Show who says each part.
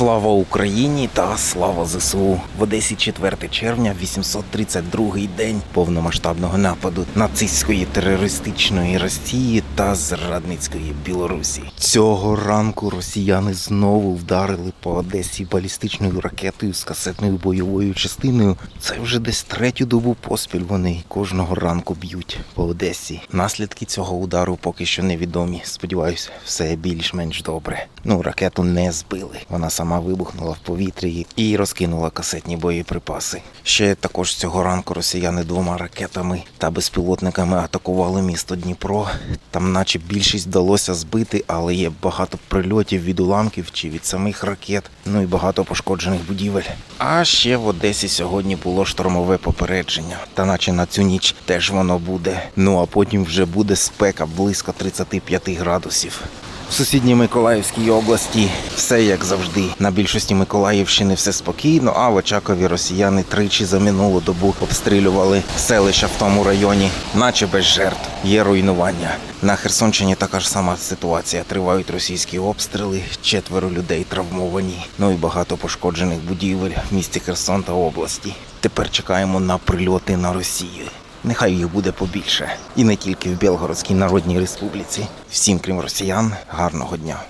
Speaker 1: Слава Україні та слава ЗСУ! В Одесі 4 червня, 832-й день повномасштабного нападу нацистської терористичної Росії та зрадницької Білорусі. Цього ранку росіяни знову вдарили по Одесі балістичною ракетою з касетною бойовою частиною. Це вже десь третю добу поспіль вони кожного ранку б'ють по Одесі. Наслідки цього удару поки що невідомі. Сподіваюсь, все більш-менш добре. Ну, ракету не збили. Вона сама вибухнула в повітрі і розкинула касетні боєприпаси. Ще також цього ранку росіяни двома ракетами та безпілотниками атакували місто Дніпро. Там, наче більшість вдалося збити, але є багато прильотів від уламків чи від самих ракет. Ну і багато пошкоджених будівель. А ще в Одесі сьогодні було штормове попередження. Та наче на цю ніч теж воно буде. Ну а потім вже буде спека близько 35 градусів. В сусідній Миколаївській області все як завжди. На більшості Миколаївщини все спокійно, а в Очакові росіяни тричі за минулу добу обстрілювали селища в тому районі, наче без жертв. Є руйнування. На Херсонщині така ж сама ситуація. Тривають російські обстріли, четверо людей травмовані, ну і багато пошкоджених будівель в місті Херсон та області. Тепер чекаємо на прильоти на Росію. Нехай їх буде побільше. І не тільки в Білгородській Народній Республіці. Всім, крім росіян, гарного дня.